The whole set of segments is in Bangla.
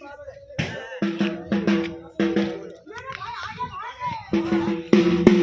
Thank you.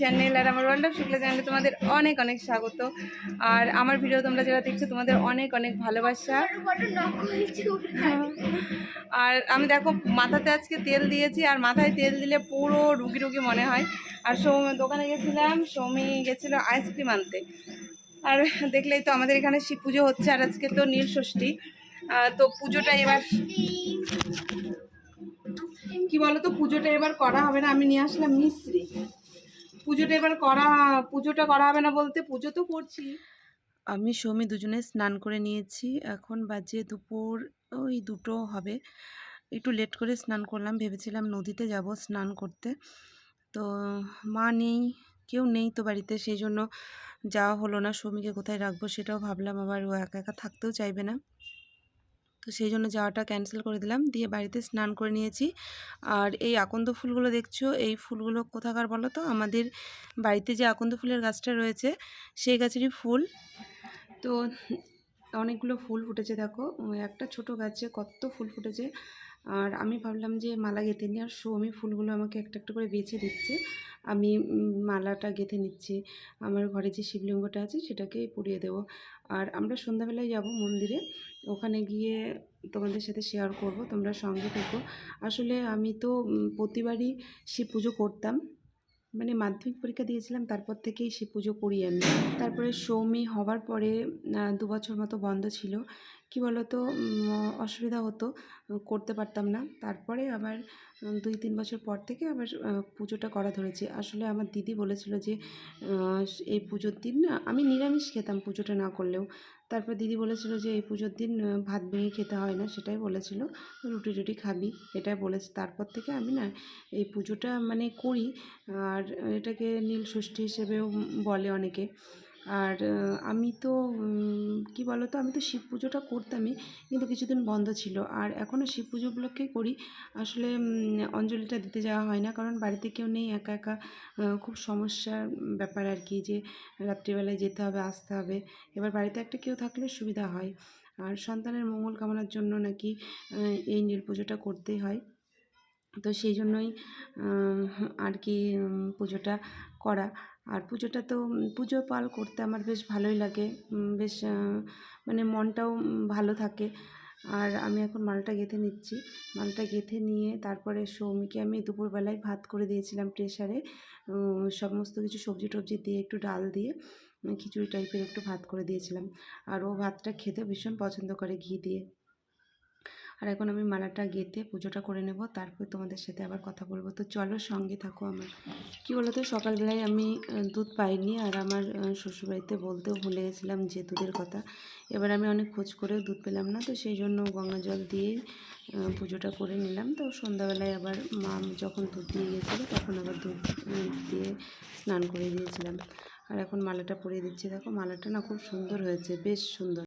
চ্যানেল আর আমার ওয়ার্ল্ড অফ শুক্লা চ্যানেলে তোমাদের অনেক অনেক স্বাগত। আর আমার ভিডিও তোমরা যারা দেখছ, তোমাদের অনেক অনেক ভালোবাসা। আর আমি দেখো, মাথাতে আজকে তেল দিয়েছি, আর মাথায় তেল দিলে পুরো রুগী রুগী মনে হয়। আর সৌমি, দোকানে গেছিলাম, সৌমি গেছিল আইসক্রিম আনতে। আর দেখলেই তো আমাদের এখানে শিব পুজো হচ্ছে, আর আজকে তো নীল ষষ্ঠী। তো পুজোটা এবার কি বলতো, পুজোটা এবার করা হবে না, আমি নিয়ে আসলাম মিস্ত্রি পুজোটা এবার করা, পুজোটা করা হবে না বলতে পুজো তো করছি। আমি সৌমি দুজনে স্নান করে নিয়েছি, এখন বাজে দুপুর, ওই দুটো হবে। একটু লেট করে স্নান করলাম, ভেবেছিলাম নদীতে যাব স্নান করতে। তো মা নেই, কেউ নেই তো বাড়িতে, সেই জন্য যাওয়া হলো না। সৌমিকে কোথায় রাখব সেটাও ভাবলাম, আবার ও একা একা থাকতেও চাইবে না। তো সেই জন্য যাওয়াটা ক্যান্সেল করে দিলাম। দিয়ে বাড়িতে স্নান করে নিয়েছি। আর এই আকন্দ ফুলগুলো দেখছ? এই ফুলগুলো কোথাকার বলো তো? আমাদের বাড়িতে যে আকন্দ ফুলের গাছটা রয়েছে, সেই গাছেরই ফুল। তো অনেকগুলো ফুল ফুটেছে দেখো। একটা ছোট গাছে কত ফুল ফুটেছে। আর আমি ভাবলাম যে মালা গেঁথে নিই। আর সৌমি ফুলগুলো আমাকে একটা একটা করে বেছে দিচ্ছে। আমি মালাটা গেঁথে নিচ্ছি। আমার ঘরে যে শিবলিঙ্গটা আছে সেটাকে পুড়িয়ে দেবো। আর আমরা সন্ধ্যাবেলায় যাব মন্দিরে। ওখানে গিয়ে তোমাদের সাথে শেয়ার করব, তোমরা সঙ্গে থেকো। আসলে আমি তো প্রতিবারই শিব পুজো করতাম। মানে মাধ্যমিক পরীক্ষা দিয়েছিলাম, তারপর থেকেই শিব পুজো করি আমি। তারপরে সৌমি হওয়ার পরে দু বছর মতো বন্ধ ছিল। কি বলতো অসুবিধা হতো করতে পারতাম না। তারপরে আবার দুই তিন বছর পর থেকে আবার পুজোটা করা ধরেছি। আসলে আমার দিদি বলেছিল যে এই পুজোর দিন না, আমি নিরামিষ খেতাম পুজোটা না করলেও। তারপর দিদি বলেছিল যে, এই পুজোর দিন ভাত ভেঙে খেতে হয় না, সেটাই বলেছিল। রুটি টুটি খাবি এটাই বলেছে। তারপর থেকে আমি না, এই পুজোটা মানে করি। আর এটাকে নীল ষষ্ঠী হিসেবেও বলে অনেকে। আর আমি তো কি বলো তো আমি তো শিব পুজোটা করতামই, কিন্তু কিছুদিন বন্ধ ছিল। আর এখনও শিব পুজো উপলক্ষেই করি। আসলে অঞ্জলিটা দিতে যাওয়া হয় না, কারণ বাড়িতে কেউ নেই, একা একা খুব সমস্যার ব্যাপার আর কি যে, রাত্রিবেলায় যেতে হবে, আসতে হবে। এবার বাড়িতে একটা কেউ থাকলে সুবিধা হয়। আর সন্তানের মঙ্গল কামনার জন্য নাকি এই নীল পুজোটা করতেই হয়। তো সেই জন্যই আর কি পুজোটা করা। আর পুজোটা তো পুজো পাল করতে আমার বেশ ভালোই লাগে। বেশ মানে মনটাও ভালো থাকে। আর আমি এখন মালটা গেঁথে নিচ্ছি। মালটা গেঁথে নিয়ে তারপরে সৌমিকে আমি দুপুরবেলায় ভাত করে দিয়েছিলাম প্রেশারে সমস্ত কিছু সবজি টবজি দিয়ে একটু ডাল দিয়ে খিচুড়ি টাইপের একটু ভাত করে দিয়েছিলাম। আর ও ভাতটা খেতে ভীষণ পছন্দ করে ঘি দিয়ে। আর এখন আমি মালাটা গেঁথে পুজোটা করে নেব, তারপর তোমাদের সাথে আবার কথা বলব। তো চলো সঙ্গে থাকো আমার। কি বলতো, সকালবেলায় আমি দুধ পাইনি আর আমার শ্বশুরবাড়িতে বলতেও ভুলে গেছিলাম যে দুধের কথা। এবার আমি অনেক খোঁজ করেও দুধ পেলাম না, তো সেই জন্য গঙ্গা জল দিয়ে পুজোটা করে নিলাম। তো সন্ধ্যাবেলায় আবার মা যখন দুধ দিয়ে গেছিল, তখন আবার দুধ দিয়ে স্নান করে দিয়েছিলাম। আর এখন মালাটা পরিয়ে দিচ্ছি। দেখো মালাটা না খুব সুন্দর হয়েছে, বেশ সুন্দর।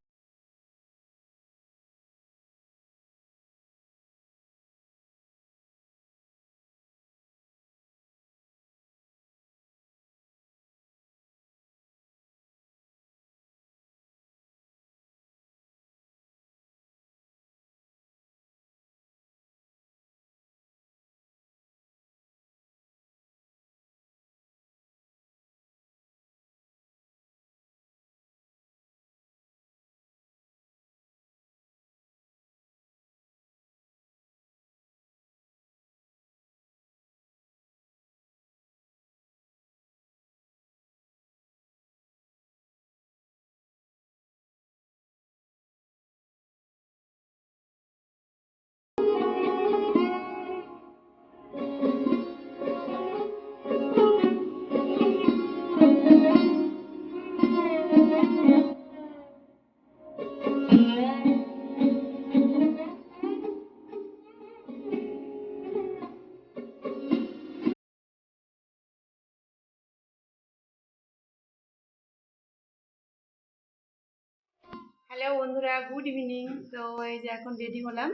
হ্যালো বন্ধুরা গুড ইভিনিং। তো এই যে এখন রেডি হলাম।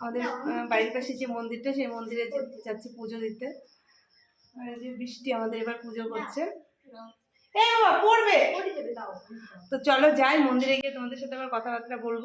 আমাদের বাড়ির পাশে যে মন্দিরটা সেই মন্দিরে যাচ্ছি পুজো দিতে। আর যে বৃষ্টি আমাদের এবার পুজো করছে। পড়বে। তো চলো যাই মন্দিরে গিয়ে তোমাদের সাথে আবার কথাবার্তা বলব।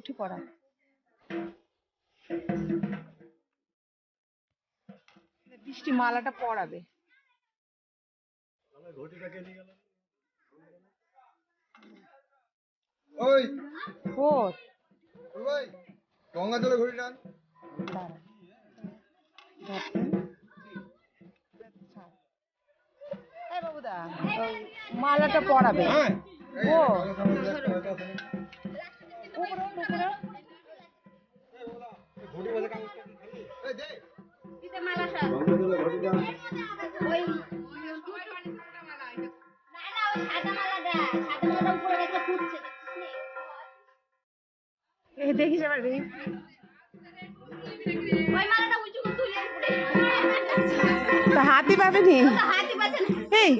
উঠে পড়া বৃষ্টি মালাটা পড়াবে। ওই। ও ওই গঙ্গা জলে ঘুরে টান। বাবুদা মালাটা পরাবে হ্যাঁ ও। এই দে এই দেখিস আবার রে তা হাতি পাবেনি এই।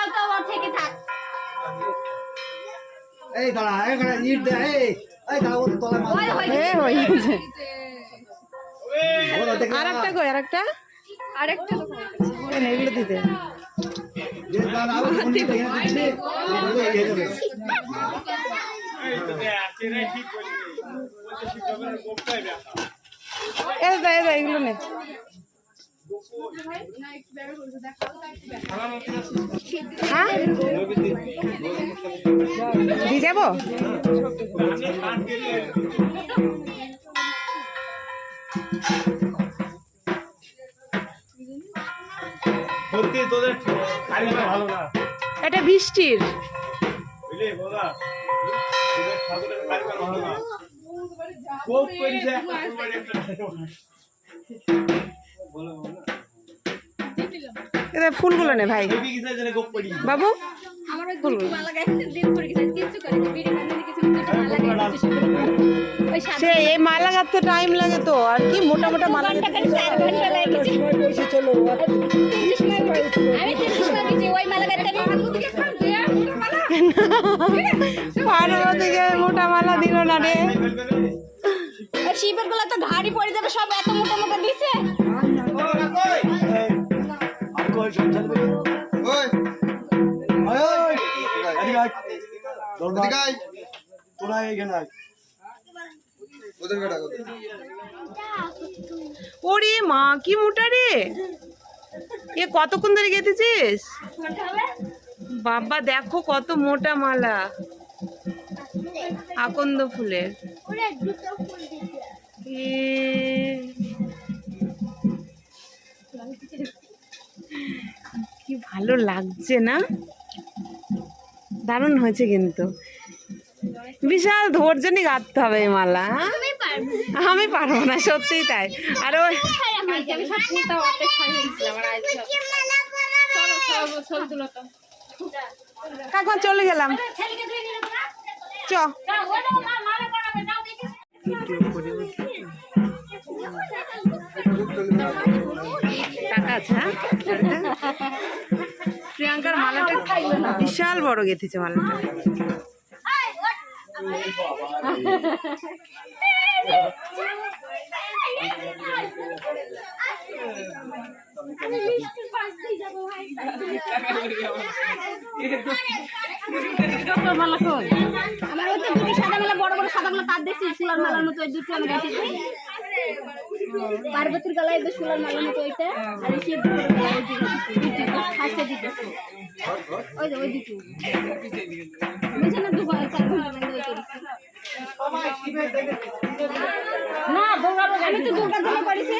দিদাও তো ওর থেকে থাক। এই দাঁড়া এখানে ইট দে এই এই দাঁড়া ওর তলায় মার ওই হয়ে এ হয়ে গেছে ওরা দেখে আর একটা কই আরেকটা? কেন এগুলো দিতে। যে দাঁড়া আবার কোন এখানে দিচ্ছে এই এই যাবে এ দা এ দা এগুলো নে। দিয়ে যাব? সত্যি তোদের ভালো না। এটা বৃষ্টির। বুঝলি ফুলগুলো নে ভাই। বাবু সে এই মালা গাঁথতে টাইম লাগে তো আর কি মোটা মোটা মালা পার্বতীকে মোটা মালা দিল না রে। শিবেরগুলো তো ঘাড়ি পড়ে যাবে সব এত মোটা মোটা দিছে। তোরা ওরে মা কি মোটা রে। এ কতক্ষণ ধরে গেঁথেছিস? বাবা দেখো কত মোটা মালা। আকন্দ ফুলের। এ ভালো লাগছে না? দারুণ হয়েছে কিন্তু। বিশাল ধৈর্য নিয়ে গাঁথতে হবে এই মালা হ্যাঁ? আমি পারব না। সত্যিই তাই। আর ওই হয়ে চলো কাকমা গেলাম। চ। টাকা আছে হ্যাঁ? বিশাল বড় গেঁথেছে মালাটা। আমার দুটো সাদা মালা বড় বড় সাদা মালা তার দেখছি সুলার মালার মতো ওই দুটো আমি দেখেছি পার্বতীর গলায় সুলার মালার মতো ওইটা আর ওই দুটো দুটো দুটো ওই না করেছি না দুর্গা আমি তো জন্য করেছি।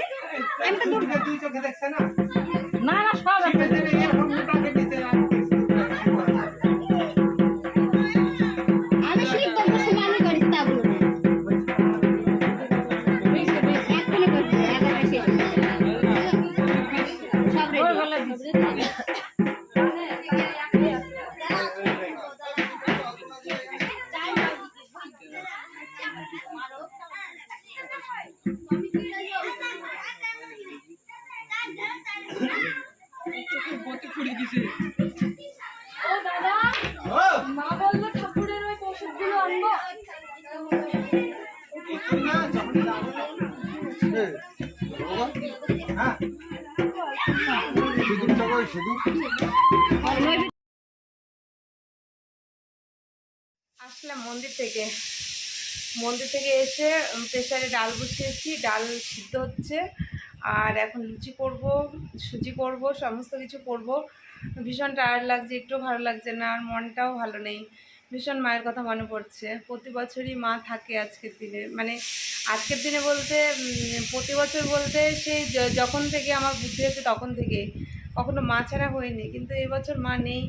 আমি তো দুর্গা দুই চোখে দেখছে না আসলাম মন্দির থেকে। মন্দির থেকে এসে প্রেসারে ডাল বসিয়েছি। ডাল সিদ্ধ হচ্ছে। আর এখন লুচি করব, সুজি করব, সমস্ত কিছু করব। ভীষণ টায়ার্ড লাগছে, একটু ভালো লাগছে না, আর মনটাও ভালো নেই। ভীষণ মায়ের কথা মনে পড়ছে। প্রতি বছরই মা থাকে আজকের দিনে। মানে আজকের দিনে বলতে প্রতি বছর বলতে সেই যখন থেকে আমার বুদ্ধি হয়েছে তখন থেকে। কখনো মা ছাড়া হয়নি, কিন্তু এবছর মা নেই।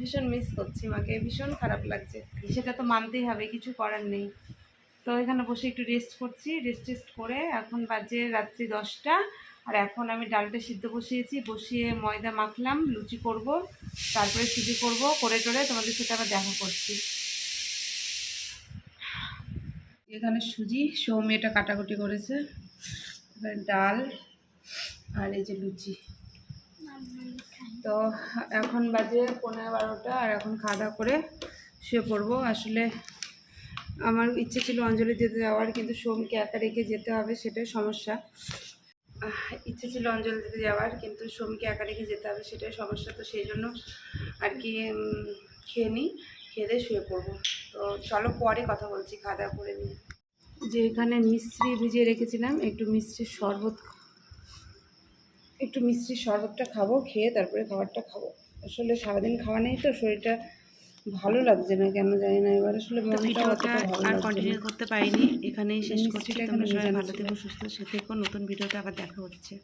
ভীষণ মিস করছি মাকে। ভীষণ খারাপ লাগছে। সেটা তো মানতেই হবে, কিছু করার নেই। তো এখানে বসে একটু রেস্ট করছি। রেস্ট টেস্ট করে এখন বাজে রাত্রি দশটা আর এখন আমি ডালটা সিদ্ধ বসিয়েছি। বসিয়ে ময়দা মাখলাম, লুচি করব, তারপরে সুজি করব, করে টোরে তোমাদের সাথে আবার দেখা করছি। এখানে সুজি, সৌমি এটা কাটাকুটি করেছে। এখানে ডাল আর এই যে লুচি। তো এখন বাজে পনেরো বারোটা আর এখন খাওয়া দাওয়া করে শুয়ে পড়ব। আসলে আমার ইচ্ছে ছিল অঞ্জলি দিতে যাওয়ার, কিন্তু সোমকে একা রেখে যেতে হবে, সেটাই সমস্যা। ইচ্ছে ছিল অঞ্জলি দিতে যাওয়ার, কিন্তু সোমকে একা রেখে যেতে হবে, সেটাই সমস্যা, তো সেই জন্য আর কি খেয়ে নিই, খেয়ে শুয়ে পড়ব। তো চলো পরে কথা বলছি, খাওয়া দাওয়া করে নিই। যে এখানে মিশ্রি ভিজিয়ে রেখেছিলাম, একটু মিষ্টির শরবত, একটু মিষ্টির শরবতটা খাব, খেয়ে তারপরে খাবারটা খাব। আসলে সারাদিন খাওয়া নেই তো, শরীরটা ভালো লাগছে না কেন জানি না এবার আসলে ভিডিওটা আর কন্টিনিউ করতে পারিনি এখানেই শেষ করছি। তোমরা সবাই ভালো থেকো সুস্থ থেকো নতুন ভিডিওতে আবার দেখা হচ্ছে।